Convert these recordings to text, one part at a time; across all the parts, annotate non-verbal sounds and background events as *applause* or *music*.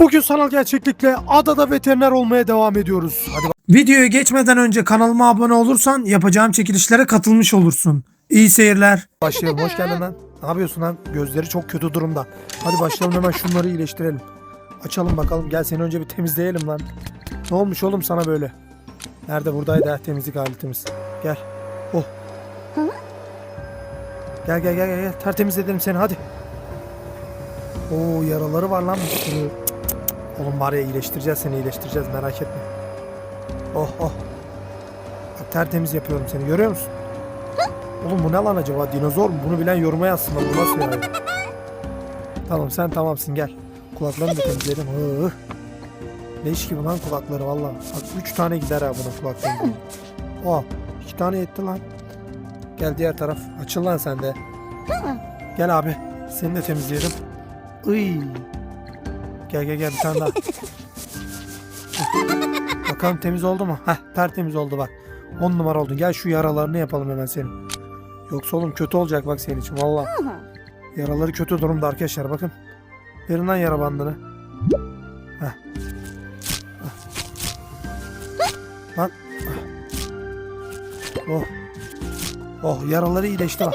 Bugün sanal gerçeklikle adada veteriner olmaya devam ediyoruz. Hadi bak. Videoya geçmeden önce kanalıma abone olursan yapacağım çekilişlere katılmış olursun. İyi seyirler. Başlayalım. Hoş geldin lan. Ne yapıyorsun lan? Gözleri çok kötü durumda. Hadi başlayalım hemen şunları iyileştirelim. Açalım bakalım. Gel seni önce bir temizleyelim lan. Ne olmuş oğlum sana böyle? Nerede buradaydı ha temizlik aletimiz. Gel. Oh. Gel gel gel gel. gel. Tertemiz edelim seni hadi. Oo yaraları var lan Oğlum var ya iyileştireceğiz seni iyileştireceğiz merak etme. Oh oh. Bak, tertemiz yapıyorum seni görüyor musun? Oğlum bu ne lan acaba dinozor mu? Bunu bilen yoruma yazsın lan bu nasıl yani? Tamam sen tamamsın gel. Kulaklarını da temizledim. Hı. Leş gibi lan kulakları valla. Bak 3 tane gider ha buna kulakları. Oh 2 tane yetti lan. Gel diğer taraf. Açıl lan sen de. Gel abi. Seni de temizleyelim. Iy. Gel gel gel bir tane daha. Bakalım temiz oldu mu? Heh tertemiz oldu bak. 10 numara oldun. Gel şu yaralarını yapalım hemen senin. Yoksa oğlum kötü olacak bak senin için valla. Yaraları kötü durumda arkadaşlar bakın. Verin lan yara bandını. Heh. Heh. Lan. Oh. Oh yaraları iyileşti bak.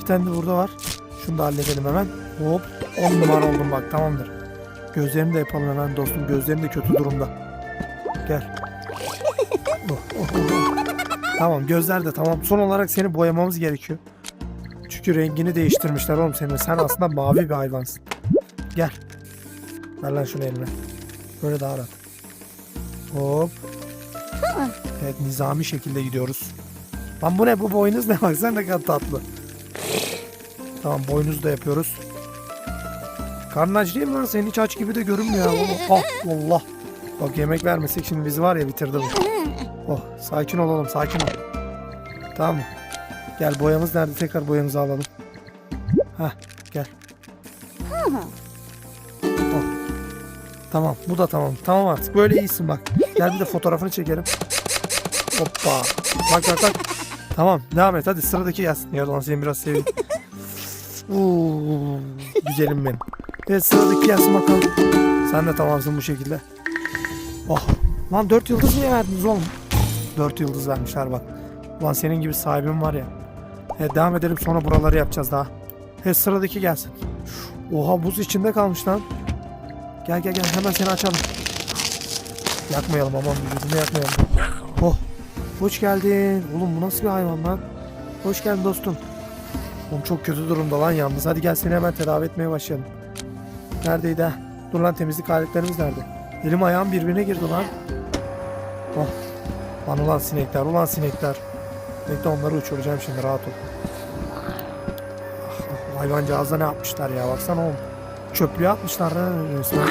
Bir tane de burada var. Şunu da halledelim hemen. Hop. 10 numara oldum bak tamamdır. Gözlerini de yapalım hemen dostum. Gözlerin de kötü durumda. Gel. Oh, oh, oh, oh. Tamam gözler de tamam. Son olarak seni boyamamız gerekiyor. Çünkü rengini değiştirmişler oğlum senin. Sen aslında mavi bir hayvansın. Gel. Ver lan şunu eline. Böyle daha rahat. Hop. Evet nizami şekilde gidiyoruz. Lan bu ne bu boynuz ne bak sen ne kadar tatlı. Tamam boynuzu da yapıyoruz. Karnın aç değil mi lan? Senin hiç aç gibi de görünmüyor. *laughs* Oh Allah. Bak yemek vermesek şimdi bizi var ya bitirdi bu. Oh sakin olalım sakin ol. Tamam mı? Gel boyamız nerede? Tekrar boyamızı alalım. Hah gel. Oh. Tamam bu da tamam. Tamam artık böyle iyisin bak. Gel bir de fotoğrafını çekelim. Hoppa. Bak bak bak. Tamam devam et hadi sıradaki gelsin. Ya lan seni biraz seveyim. Uuu, güzelim benim. Evet sıradaki gelsin bakalım. Sen de tamamsın bu şekilde. Oh. Lan 4 yıldız niye verdiniz oğlum? 4 yıldız vermişler bak. Ulan senin gibi sahibim var ya. Evet devam edelim sonra buraları yapacağız daha. Evet sıradaki gelsin. Oha buz içinde kalmış lan. Gel gel gel hemen seni açalım. Yakmayalım aman vücudunu yakmayalım. Oh. Hoş geldin. Oğlum bu nasıl bir hayvan lan? Hoş geldin dostum. Oğlum çok kötü durumda lan yalnız. Hadi gel seni hemen tedavi etmeye başlayalım. Neredeydi ha? Dur lan temizlik aletlerimiz nerede? Elim ayağım birbirine girdi lan. Oh. Lan ulan sinekler, ulan sinekler. Bekle onları uçuracağım şimdi rahat ol. Ah, hayvancağıza ne yapmışlar ya baksana oğlum. Çöplüğe atmışlar lan resmen.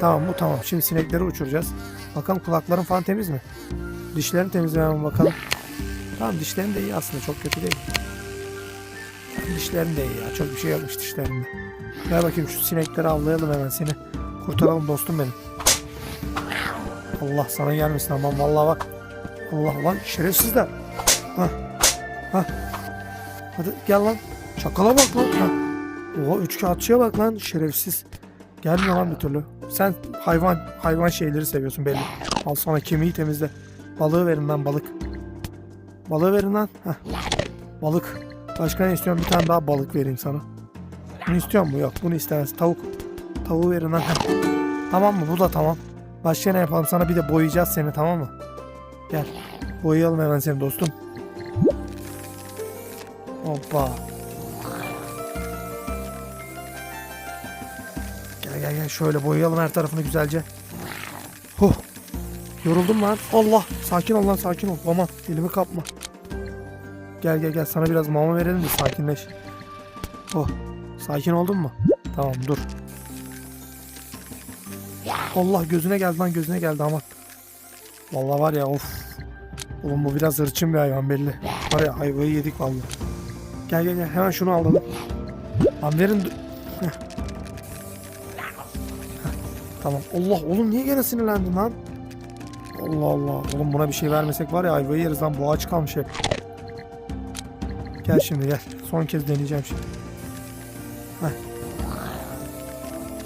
Tamam bu tamam. Şimdi sinekleri uçuracağız. Bakalım kulakların falan temiz mi? Dişlerini temizlemem bakalım. Tamam dişlerin de iyi aslında çok kötü değil. Dişlerin de iyi ya. Çok bir şey yapmış dişlerinde. Gel bakayım şu sinekleri avlayalım hemen seni. Kurtaralım dostum benim. Allah sana gelmesin aman vallahi bak. Allah lan şerefsizler. Hah. Hah. Hadi gel lan. Çakala bak lan. Hah. Oha üç kağıtçıya bak lan şerefsiz. Gelmiyor lan bir türlü. Sen hayvan hayvan şeyleri seviyorsun belli. Al sana kemiği temizle. Balığı verin lan balık. Balığı verin lan. Heh. Balık. Başka ne istiyorum? Bir tane daha balık vereyim sana. Bunu istiyor mu? Yok bunu istemez. Tavuk. Tavuğu verin lan. Tamam mı? Bu da tamam. Başka ne yapalım? Sana bir de boyayacağız seni tamam mı? Gel. Boyayalım hemen seni dostum. Hoppa. Gel gel gel şöyle boyayalım her tarafını güzelce. Huh. Yoruldum lan. Allah. Sakin ol lan sakin ol. Aman elimi kapma. Gel gel gel sana biraz mama verelim de sakinleş. Oh. Sakin oldun mu? Tamam dur. Allah gözüne geldi lan gözüne geldi aman. Vallahi var ya of. Oğlum bu biraz hırçın bir hayvan belli. Var ya ayvayı yedik vallahi. Gel gel gel hemen şunu alalım. Lan verin. Tamam. Allah oğlum niye gene sinirlendin lan? Allah Allah. Oğlum buna bir şey vermesek var ya ayvayı yeriz lan. Boğaç kalmış hep. Gel şimdi gel. Son kez deneyeceğim şimdi.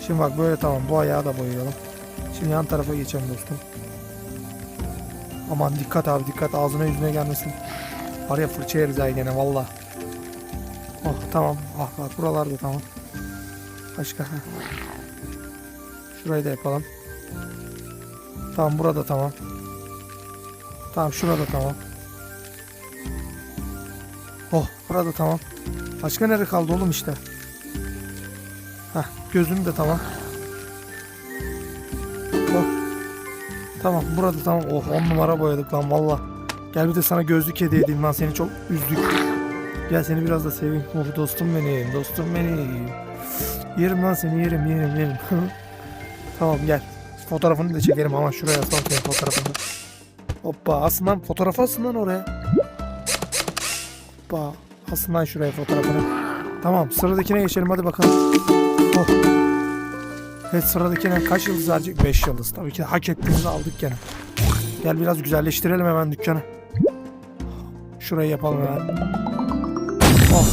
Şimdi bak böyle tamam bu ayağı da boyayalım. Şimdi yan tarafa geçelim dostum. Aman dikkat abi dikkat ağzına yüzüne gelmesin. Var ya fırça yeriz ha gene valla. Oh tamam. Ah bak buralarda tamam. Başka. Şurayı da yapalım. Tamam burada tamam. Tamam şurada tamam. Oh burada tamam. Başka nere kaldı oğlum işte. Gözüm de tamam. Oh. Tamam burada tamam. Oh on numara boyadık lan valla. Gel bir de sana gözlük hediye edeyim lan seni çok üzdük. Gel seni biraz da seveyim. Oh dostum benim dostum benim. Yerim lan seni yerim yerim yerim. *laughs* tamam gel. Fotoğrafını da çekelim ama şuraya aslan senin fotoğrafını. Hoppa asın fotoğrafı asın oraya. Hoppa asın şuraya fotoğrafını. Tamam sıradakine geçelim hadi bakalım. Oh. Evet sıradakine kaç yıldız verecek? 5 yıldız. Tabii ki hak ettiğimizi aldık gene. Gel biraz güzelleştirelim hemen dükkanı. Şurayı yapalım hemen. Oh.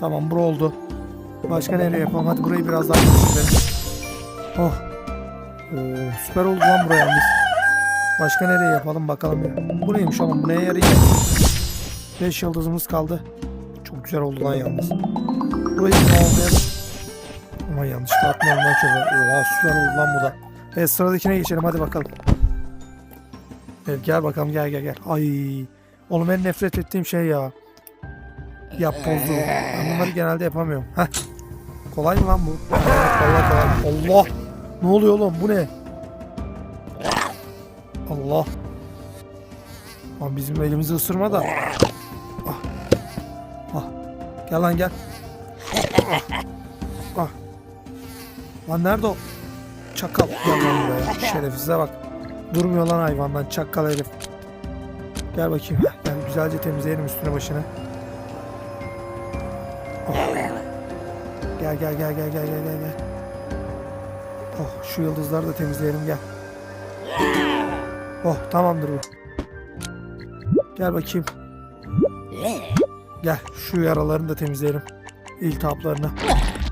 Tamam bura oldu. Başka nereye yapalım? Hadi burayı biraz daha geliştirelim. Oh. Oo, süper oldu lan buraya yalnız. Başka nereye yapalım bakalım ya. Buraymış oğlum. Bu neye yarayacak? 5 yıldızımız kaldı. Güzel oldu lan yalnız. Burayı tamamlayalım. Ama yanlışlıkla atmayalım lan çok. Oha süper oldu lan bu da. Evet sıradakine geçelim hadi bakalım. Evet gel bakalım gel gel gel. Ay. Oğlum en nefret ettiğim şey ya. Yap bozu. Ben bunları genelde yapamıyorum. Heh. Kolay mı lan bu? Kolay kolay. Allah. Ne oluyor oğlum bu ne? Allah. Lan bizim elimizi ısırma da. Gel lan gel. Ah. Lan nerede o? Çakal. Gel lan buraya. Şerefsize bak. Durmuyor lan hayvandan çakal herif. Gel bakayım. Heh, Gel güzelce temizleyelim üstüne başını. Oh. Gel gel gel gel gel gel gel. Oh şu yıldızları da temizleyelim gel. Oh tamamdır bu. Gel bakayım. Gel şu yaralarını da temizleyelim. İltihaplarını.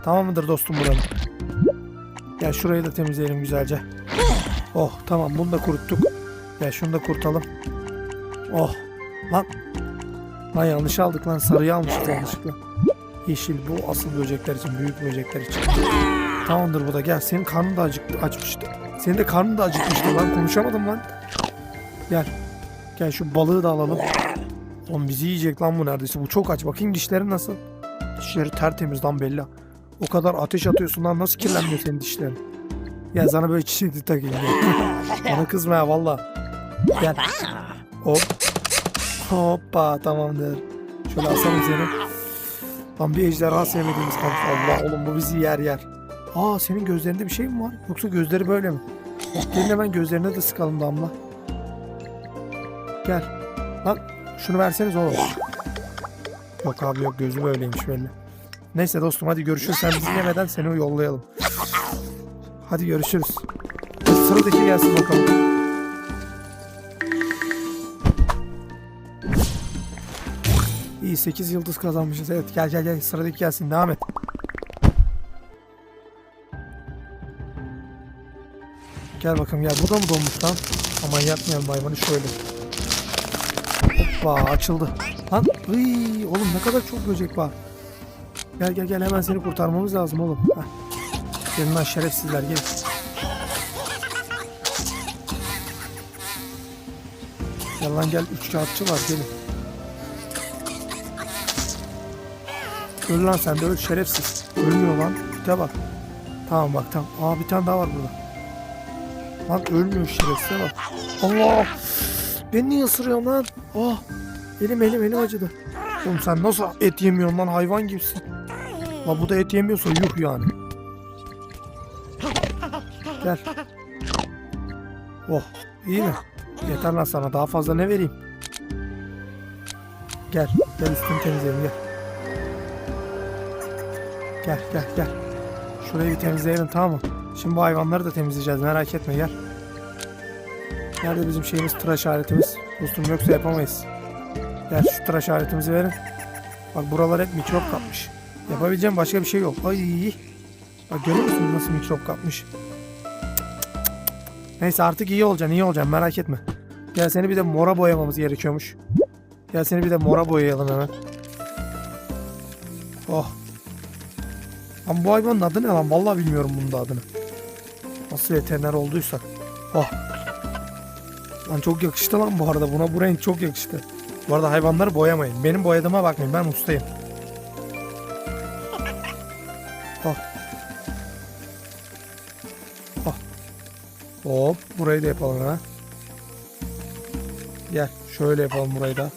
Tamam mıdır dostum buranın? Gel şurayı da temizleyelim güzelce. Oh tamam bunu da kuruttuk. Gel şunu da kurutalım. Oh lan. Lan yanlış aldık lan sarıyı almışız yanlışlıkla. Yeşil bu asıl böcekler için büyük böcekler için. Tamamdır bu da gel senin karnın da acıktı açmıştı. Senin de karnın da acıkmıştı lan konuşamadım lan. Gel. Gel şu balığı da alalım. Oğlum bizi yiyecek lan bu neredeyse. Bu çok aç. Bakayım dişleri nasıl? Dişleri tertemiz lan belli. O kadar ateş atıyorsun lan nasıl kirlenmiyor senin dişlerin? Gel sana böyle çiçekli takayım. Bana kızma ya valla. Gel. Hop. Hoppa tamamdır. Şöyle asalım seni. Lan bir ejderha sevmediğimiz kalmış. Allah oğlum bu bizi yer yer. Aa senin gözlerinde bir şey mi var? Yoksa gözleri böyle mi? Gelin hemen gözlerine de sıkalım damla. Gel. Lan şunu verseniz oğlum. Yok abi yok gözü böyleymiş belli. Neyse dostum hadi görüşürüz. Sen bizi yemeden seni yollayalım. Hadi görüşürüz. Sıradaki gelsin bakalım. İyi 8 yıldız kazanmışız. Evet gel gel gel sıradaki gelsin devam et. Gel bakalım gel. Bu da mı donmuş lan? Aman yapmayalım hayvanı şöyle. Hoppa açıldı. Lan ıy, oğlum ne kadar çok böcek var. Gel gel gel hemen seni kurtarmamız lazım oğlum. Heh. Gelin lan şerefsizler gelin. Gel lan gel üç kağıtçı var gelin. Öl lan sen de öl şerefsiz. Ölmüyor lan. Bir bak. Tamam bak tamam. Aa bir tane daha var burada. Lan ölmüyor şerefsize bak. Allah! Beni niye ısırıyorsun lan? Ah! Elim elim elim acıdı. Oğlum sen nasıl et yemiyorsun lan hayvan gibisin. Lan bu da et yemiyorsa yuh yani. Gel. Oh iyi mi? Yeter lan sana daha fazla ne vereyim? Gel gel üstünü temizleyelim gel. Gel gel gel. Şurayı bir temizleyelim tamam mı? Şimdi bu hayvanları da temizleyeceğiz merak etme gel. Nerede bizim şeyimiz tıraş aletimiz? Dostum yoksa yapamayız. Gel şu tıraş aletimizi verin. Bak buralar hep mikrop kapmış. Yapabileceğim başka bir şey yok. Ay. Bak görüyor musun nasıl mikrop kapmış? Neyse artık iyi olacaksın iyi olacaksın merak etme. Gel seni bir de mora boyamamız gerekiyormuş. Gel seni bir de mora boyayalım hemen. Oh. Lan bu hayvanın adı ne lan? Vallahi bilmiyorum bunun da adını. Nasıl veteriner olduysak. Oh. Lan çok yakıştı lan bu arada. Buna bu renk çok yakıştı. Bu arada hayvanları boyamayın. Benim boyadığıma bakmayın. Ben ustayım. Oh. Oh. Hop. Burayı da yapalım ha. Gel. Şöyle yapalım burayı da.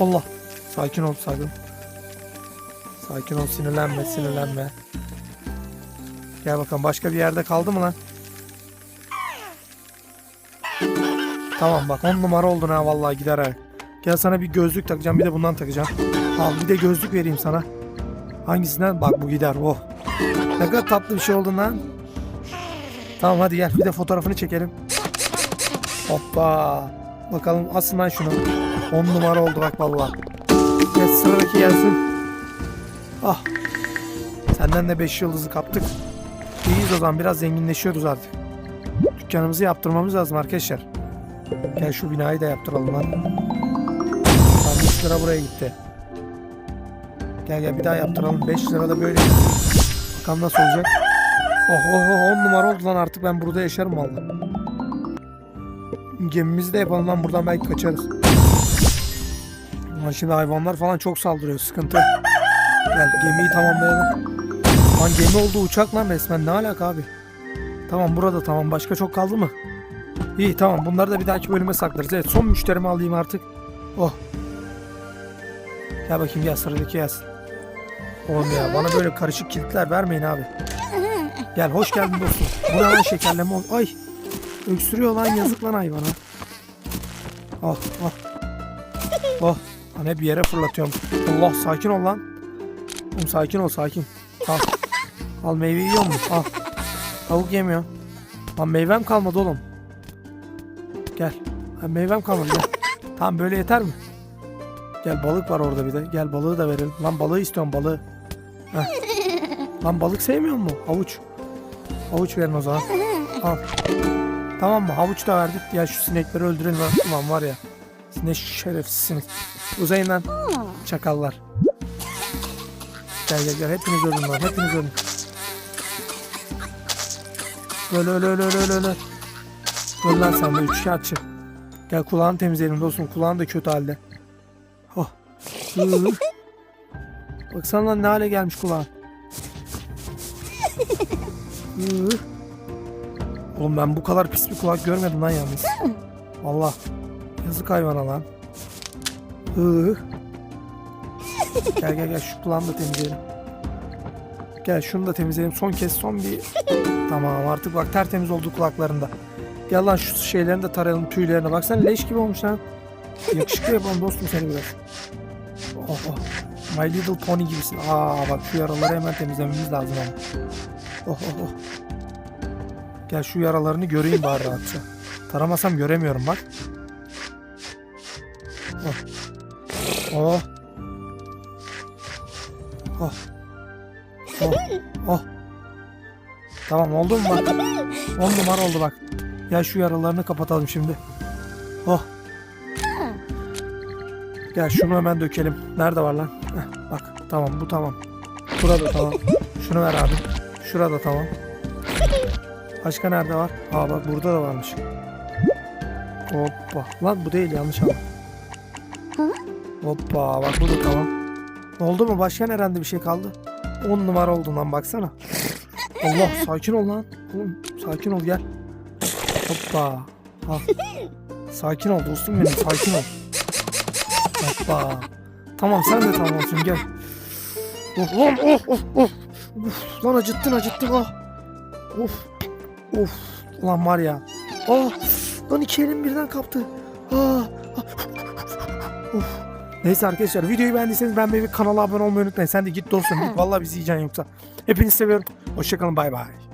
Allah. Sakin ol sakin. Sakin ol sinirlenme sinirlenme. Gel bakalım başka bir yerde kaldı mı lan? Tamam bak on numara oldun ha vallahi gider ha. Gel sana bir gözlük takacağım bir de bundan takacağım. Al bir de gözlük vereyim sana. Hangisinden? Bak bu gider oh. Ne kadar tatlı bir şey oldun lan. Tamam hadi gel bir de fotoğrafını çekelim. Hoppa. Bakalım asın lan şunu. 10 numara oldu bak vallahi. Gel sıradaki gelsin. Ah. Senden de 5 yıldızı kaptık. İyiyiz o zaman biraz zenginleşiyoruz artık. Dükkanımızı yaptırmamız lazım arkadaşlar. Gel şu binayı da yaptıralım lan. Tam 5 lira buraya gitti. Gel gel bir daha yaptıralım. 5 lira da böyle. Bakalım nasıl olacak. Oh oh oh 10 numara oldu lan artık ben burada yaşarım valla. Gemimizi de yapalım lan buradan belki kaçarız. Ama şimdi hayvanlar falan çok saldırıyor sıkıntı. Gel gemiyi tamamlayalım. Lan gemi oldu uçak lan resmen ne alaka abi. Tamam burada tamam başka çok kaldı mı? İyi tamam bunları da bir dahaki bölüme saklarız. Evet son müşterimi alayım artık. Oh. Gel bakayım gel sıradaki gelsin. Oğlum ya bana böyle karışık kilitler vermeyin abi. Gel hoş geldin dostum. Bu ne lan şekerleme ol. Ay. Öksürüyor lan yazık lan hayvana. Oh oh. Oh. Hani bir yere fırlatıyorum. Allah sakin ol lan. Oğlum sakin ol sakin. Al. Al meyve yiyor musun? Al. Tavuk yemiyor. Lan meyvem kalmadı oğlum. Gel. Ha, meyvem kalmadı gel. Tamam böyle yeter mi? Gel balık var orada bir de. Gel balığı da verelim. Lan balığı istiyorum balığı. Heh. Lan balık sevmiyor mu? Havuç. Havuç verin o zaman. Al. Tamam mı? Havuç da verdik. Ya şu sinekleri öldürelim. lan. Ulan var ya. Ne şerefsiz sinek. Uzayın lan. Çakallar. Gel gel gel. Hepiniz ölün lan. Hepiniz ölün. Öl öl öl öl öl öl. Lan sen de üçkağıtçı. Gel kulağını temizleyelim dostum. Kulağın da kötü halde. Oh. Baksana lan ne hale gelmiş kulağın. Oğlum ben bu kadar pis bir kulak görmedim lan yalnız. Allah. Yazık hayvana lan. Gel gel gel şu kulağını da temizleyelim. Gel şunu da temizleyelim. Son kez son bir... Tamam artık bak tertemiz oldu kulaklarında. Gel lan şu şeylerini de tarayalım tüylerine. Bak sen leş gibi olmuş lan. Yakışıklı yapalım dostum seni biraz. Oh, oh. My Little Pony gibisin. Aa bak şu yaraları hemen temizlememiz lazım ama. Oh oh oh. Gel şu yaralarını göreyim bari rahatça. Taramasam göremiyorum bak. Oh. Oh. Oh. Oh. Oh. Tamam oldu mu bak? 10 numara oldu bak. Gel şu yaralarını kapatalım şimdi. Oh. Gel şunu hemen dökelim. Nerede var lan? Heh, bak tamam bu tamam. Burada tamam. Şunu ver abi. Şurada tamam. Başka nerede var? Aa bak burada da varmış. Hoppa. Lan bu değil yanlış ama. Hoppa bak bu da tamam. Oldu mu? Başka nerede bir şey kaldı? 10 numara oldu lan baksana. Allah sakin ol lan. Oğlum sakin ol gel. Hoppa. Al. Sakin ol dostum benim sakin ol. Hoppa. Tamam sen de tamamsın gel. Of lan of of of. Uf, lan acıttın acıttın ah. Of. Of. Lan var ya. Ah. Lan iki elim birden kaptı. Ah. ah. Of. Neyse arkadaşlar videoyu beğendiyseniz ben bir kanala abone olmayı unutmayın. Sen de git dostum git. Vallahi bizi yiyeceksin yoksa. Hepinizi seviyorum. Hoşçakalın bay bay.